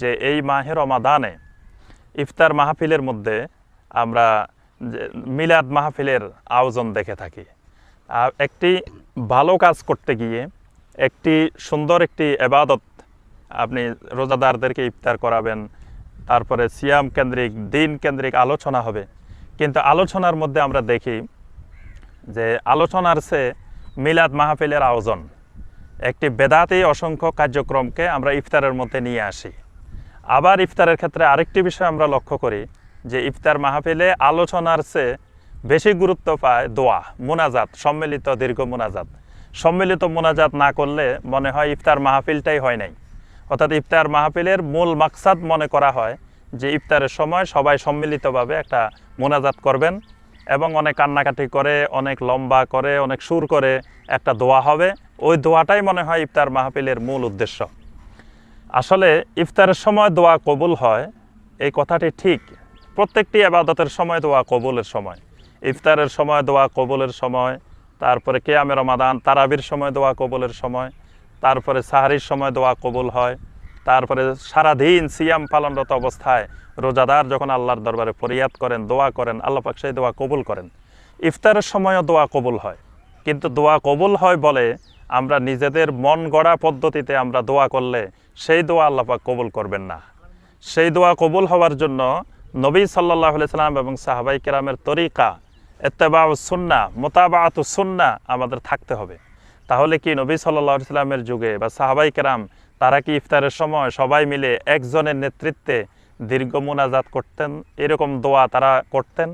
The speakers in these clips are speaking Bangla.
যে এই মাহের রমাদানে ইফতার মাহফিলের মধ্যে আমরা মিলাদ মাহফিলের আয়োজন দেখে থাকি। আর একটি ভালো কাজ করতে গিয়ে একটি সুন্দর একটি এবাদত আপনি রোজাদারদেরকে ইফতার করাবেন, তারপরে সিয়াম কেন্দ্রিক, দিন কেন্দ্রিক আলোচনা হবে। কিন্তু আলোচনার মধ্যে আমরা দেখি যে আলোচনার সে মিলাদ মাহফিলের আয়োজন, একটি বেদাতি অসংখ্য কার্যক্রমকে আমরা ইফতারের মধ্যে নিয়ে আসি। আবার ইফতারের ক্ষেত্রে আরেকটি বিষয় আমরা লক্ষ্য করি, যে ইফতার মাহফিলে আলোচনার চেয়ে বেশি গুরুত্ব পায় দোয়া, মোনাজাত, সম্মিলিত দীর্ঘ মোনাজাত। সম্মিলিত মোনাজাত না করলে মনে হয় ইফতার মাহফিলটাই হয় নাই। অর্থাৎ ইফতার মাহফিলের মূল মাকসাদ মনে করা হয় যে ইফতারের সময় সবাই সম্মিলিতভাবে একটা মোনাজাত করবেন এবং অনেক কান্নাকাটি করে, অনেক লম্বা করে, অনেক সুর করে একটা দোয়া হবে। ওই দোয়াটাই মনে হয় ইফতার মাহফিলের মূল উদ্দেশ্য। আসলে ইফতারের সময় দোয়া কবুল হয়, এই কথাটি ঠিক প্রত্যেকটি আবাদতের সময় দোয়া কবুলের সময়। ইফতারের সময় দোয়া কবুলের সময়, তারপরে কেয়ামে রমাদান, তারাবির সময় দোয়া কবুলের সময়, তারপরে সাহারির সময় দোয়া কবুল হয়, তারপরে সারাদিন সিয়াম পালনরত অবস্থায় রোজাদার যখন আল্লাহর দরবারে ফরিয়াদ করেন, দোয়া করেন, আল্লাহ পাক সেই দোয়া কবুল করেন। ইফতারের সময়ও দোয়া কবুল হয়। কিন্তু দোয়া কবুল হয় বলে আমরা নিজেদের মন গড়া পদ্ধতিতে আমরা দোয়া করলে সেই দোয়া আল্লাহ পাক কবুল করবেন না। সেই দোয়া কবুল হওয়ার জন্য নবী সাল্লাহ সাল্লাম এবং সাহাবাই কেরামের তরিকা এত্তেবা সুন্না মোতাবাত সুন্না আমাদের থাকতে হবে। তাহলে কি নবী সাল্লাহ সাল্লামের যুগে বা সাহাবাই কেরাম তারা কি ইফতারের সময় সবাই মিলে একজনের নেতৃত্বে দীর্ঘ মোনাজাত করতেন? এরকম দোয়া তারা করতেন?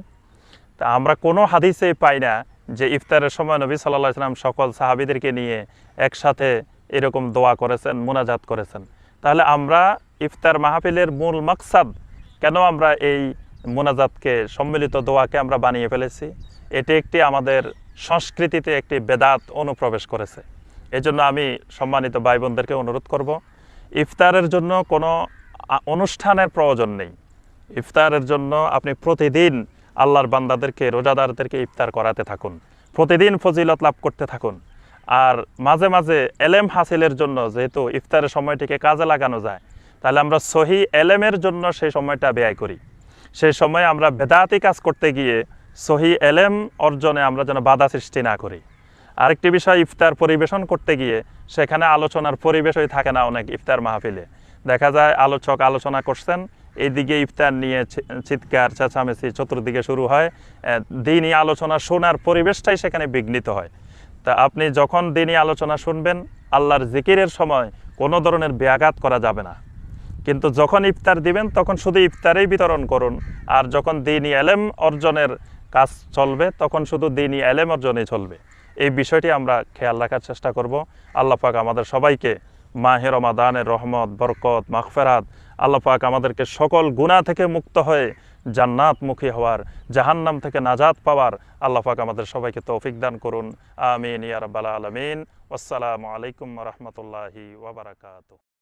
তা আমরা কোনো হাদিসেই পাই না যে ইফতারের সময় নবী সাল্লাহ সাল্লাম সকল সাহাবিদেরকে নিয়ে একসাথে এরকম দোয়া করেছেন, মোনাজাত করেছেন। তাহলে আমরা ইফতার মাহফিলের মূল মাকসাদ কেন আমরা এই মোনাজাতকে, সম্মিলিত দোয়াকে আমরা বানিয়ে ফেলেছি? এটি একটি আমাদের সংস্কৃতিতে একটি বেদাত অনুপ্রবেশ করেছে। এজন্য আমি সম্মানিত ভাই বোনদেরকে অনুরোধ করব, ইফতারের জন্য কোনো অনুষ্ঠানের প্রয়োজন নেই। ইফতারের জন্য আপনি প্রতিদিন আল্লাহর বান্দাদেরকে, রোজাদারদেরকে ইফতার করাতে থাকুন। প্রতিদিন ফজিলত লাভ করতে থাকুন। আর মাঝে মাঝে এলেম হাসিলের জন্য যেহেতু ইফতারের সময়টিকে কাজে লাগানো যায়, তাহলে আমরা সহি এলেমের জন্য সেই সময়টা ব্যয় করি। সেই সময় আমরা বেদাতি কাজ করতে গিয়ে সহি এলেম অর্জনে আমরা যেন বাধা সৃষ্টি না করি। আরেকটি বিষয়, ইফতার পরিবেশন করতে গিয়ে সেখানে আলোচনার পরিবেশই থাকে না অনেক ইফতার মাহফিলে। দেখা যায় আলোচক আলোচনা করছেন এইদিকে ইফতার নিয়ে চিৎকার, চেঁচামেচি চতুর্দিকে শুরু হয় দিনই আলোচনা শোনার পরিবেশটাই সেখানে বিঘ্নিত হয়। তা আপনি যখন দিনই আলোচনা শুনবেন, আল্লাহর জিকিরের সময় কোনো ধরনের ব্যাঘাত করা যাবে না। কিন্তু যখন ইফতার দিবেন, তখন শুধু ইফতারেই বিতরণ করুন, আর যখন দিনই এলেম অর্জনের কাজ চলবে, তখন শুধু দিনই এলেম অর্জনই চলবে। এই বিষয়টি আমরা খেয়াল রাখার চেষ্টা করব। আল্লাহ পাক আমাদের সবাইকে মাহের রমাদানের রহমত, বরকত, মাগফেরাত আল্লাহ পাক আমাদেরকে সকল গুণা থেকে মুক্ত হয়ে জান্নাতমুখী হওয়ার, জাহান্নাম থেকে নাজাত পাওয়ার আল্লাহ পাক আমাদের সবাইকে তৌফিক দান করুন। আমিন ইয়ারবাল আলমিন। আসসালামু আলাইকুম রহমতুল্লাহি ওয়াবারাকাতুহ